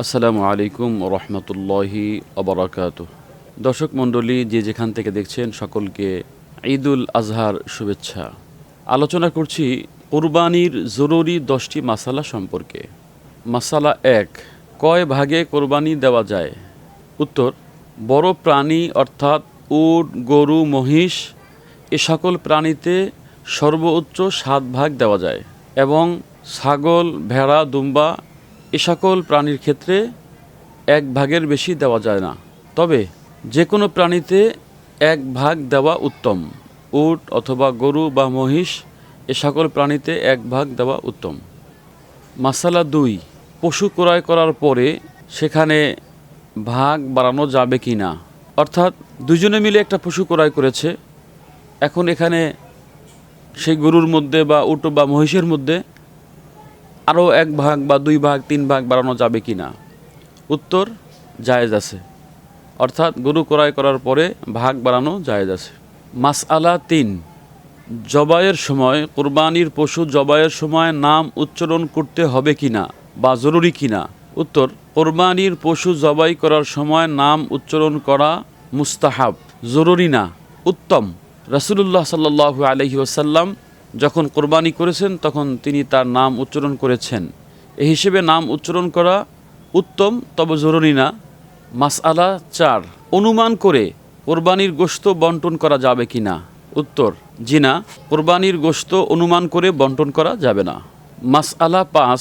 আসসালামু আলাইকুম রহমতুল্লাহি অবরাকাত দর্শক মণ্ডলী, যে যেখান থেকে দেখছেন সকলকে ঈদুল আজহার শুভেচ্ছা। আলোচনা করছি কোরবানির জরুরি দশটি মাসালা সম্পর্কে। মাসালা এক, কয় ভাগে কোরবানি দেওয়া যায়? উত্তর, বড় প্রাণী অর্থাৎ উট, গরু, মহিষ, এ সকল প্রাণীতে সর্বোচ্চ সাত ভাগ দেওয়া যায় এবং ছাগল, ভেড়া, দুম্বা এ সকল প্রাণীর ক্ষেত্রে এক ভাগের বেশি দেওয়া যায় না। তবে যে কোনো প্রাণীতে এক ভাগ দেওয়া উত্তম। উট অথবা গরু বা মহিষ এ সকল প্রাণীতে এক ভাগ দেওয়া উত্তম। মাসালা দুই, পশু ক্রয় করার পরে সেখানে ভাগ বাড়ানো যাবে কি না? অর্থাৎ দুজনে মিলে একটা পশু ক্রয় করেছে, এখন এখানে সেই গরুর মধ্যে বা উট বা মহিষের মধ্যে আরও এক ভাগ বা দুই ভাগ, তিন ভাগ বাড়ানো যাবে কি না উত্তর, জায়েজ আছে। অর্থাৎ গরু ক্রয় করার পরে ভাগ বাড়ানো জায়েজ আছে। মাস আলা তিন, জবাইয়ের সময়, কোরবানির পশু জবাইয়ের সময় নাম উচ্চারণ করতে হবে কি না বা জরুরি কি না উত্তর, কোরবানির পশু জবাই করার সময় নাম উচ্চারণ করা মুস্তাহাব, জরুরি না, উত্তম। রাসুলুল্লাহ সাল্লাহ আলহি ওসাল্লাম যখন কোরবানি করেছেন, তখন তিনি তার নাম উচ্চারণ করেছেন। এ হিসেবে নাম উচ্চারণ করা উত্তম, তবে জরুরি না। মাসআলা চার, অনুমান করে কোরবানির গোশত বন্টন করা যাবে কি না? উত্তর, জি না, কোরবানির গোশত অনুমান করে বন্টন করা যাবে না। মাসআলা পাঁচ,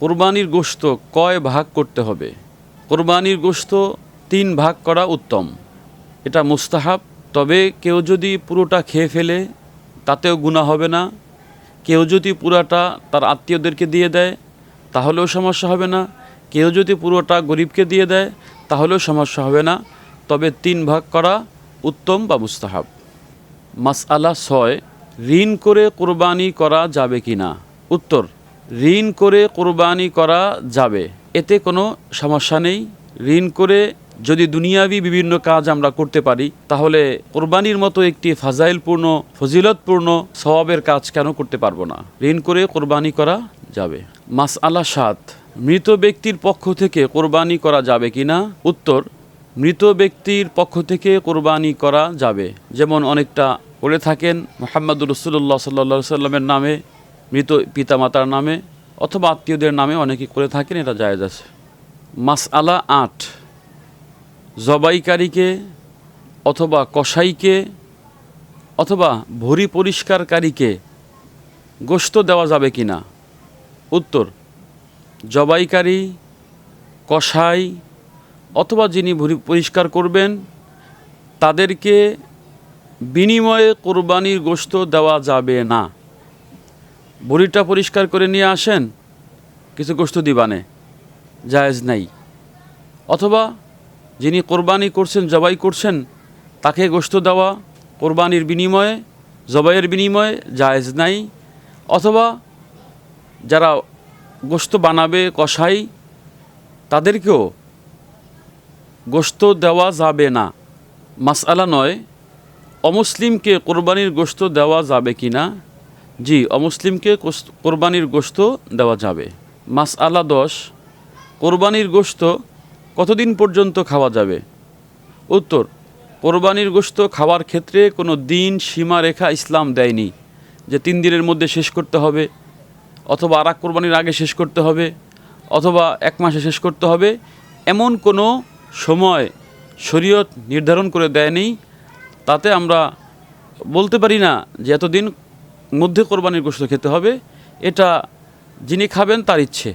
কোরবানির গোশত কয় ভাগ করতে হবে? কোরবানির গোশত তিন ভাগ করা উত্তম। এটা মুস্তাহাব, তবে কেউ যদি পুরোটা খেয়ে ফেলে তাতেও গুণা হবে না। কেউ যদি পুরাটা তার আত্মীয়দেরকে দিয়ে দেয়, তাহলেও সমস্যা হবে না। কেউ যদি পুরোটা গরিবকে দিয়ে দেয়, তাহলেও সমস্যা হবে না। তবে তিন ভাগ করা উত্তম বা মুস্তাহাব। মাসআলা ছয়, ঋণ করে কোরবানি করা যাবে কি না? উত্তর, ঋণ করে কোরবানি করা যাবে। এতে কোনো সমস্যা নেই। ঋণ করে যদি দুনিয়াবি বিভিন্ন কাজ আমরা করতে পারি, তাহলে কোরবানির মতো একটি ফাজাইলপূর্ণ, ফজিলতপূর্ণ স্বভাবের কাজ কেন করতে পারব না? ঋণ করে কোরবানি করা যাবে। মাস আলা সাত, মৃত ব্যক্তির পক্ষ থেকে কোরবানি করা যাবে কি না উত্তর, মৃত ব্যক্তির পক্ষ থেকে কোরবানি করা যাবে। যেমন অনেকটা করে থাকেন মোহাম্মদুর রসুল্লাহ সাল্লা সাল্লামের নামে, মৃত পিতামাতার নামে, অথবা আত্মীয়দের নামে অনেকে করে থাকেন, এটা জায়েজ আছে। মাস আলা আট জবাইকারীকে অথবা কসাইকে অথবা ভরি পরিষ্কারকারীকে গোশত দেওয়া যাবে কি না উত্তর, জবাইকারী, কসাই অথবা যিনি ভরি পরিষ্কার করবেন, তাদেরকে বিনিময়ে কোরবানির গোশত দেওয়া যাবে না। ভরিটা পরিষ্কার করে নিয়ে আসেন, কিছু গোশত দিবানে, জায়েজ নাই। অথবা যিনি কোরবানি করছেন, জবাই করছেন, তাকে গোশত দেওয়া কোরবানির বিনিময়ে, জবাইয়ের বিনিময়ে জায়েজ নাই। অথবা যারা গোশত বানাবে কষাই তাদেরকেও গোশত দেওয়া যাবে না। মাসআলা নয়, অমুসলিমকে কোরবানির গোশত দেওয়া যাবে কি না? জি, অমুসলিমকে কোরবানির গোশত দেওয়া যাবে। মাসআলা দশ, কোরবানির গোশত কতদিন পর্যন্ত খাওয়া যাবে? উত্তর, কোরবানির গোস্ত খাওয়ার ক্ষেত্রে কোনো দিন সীমারেখা ইসলাম দেয়নি যে তিন দিনের মধ্যে শেষ করতে হবে, অথবা আর কোরবানির আগে শেষ করতে হবে, অথবা এক মাসে শেষ করতে হবে। এমন কোনো সময় শরীয়ত নির্ধারণ করে দেয়নি। তাতে আমরা বলতে পারি না যে এতদিন মধ্যে কোরবানির গোস্ত খেতে হবে। এটা যিনি খাবেন তার ইচ্ছে।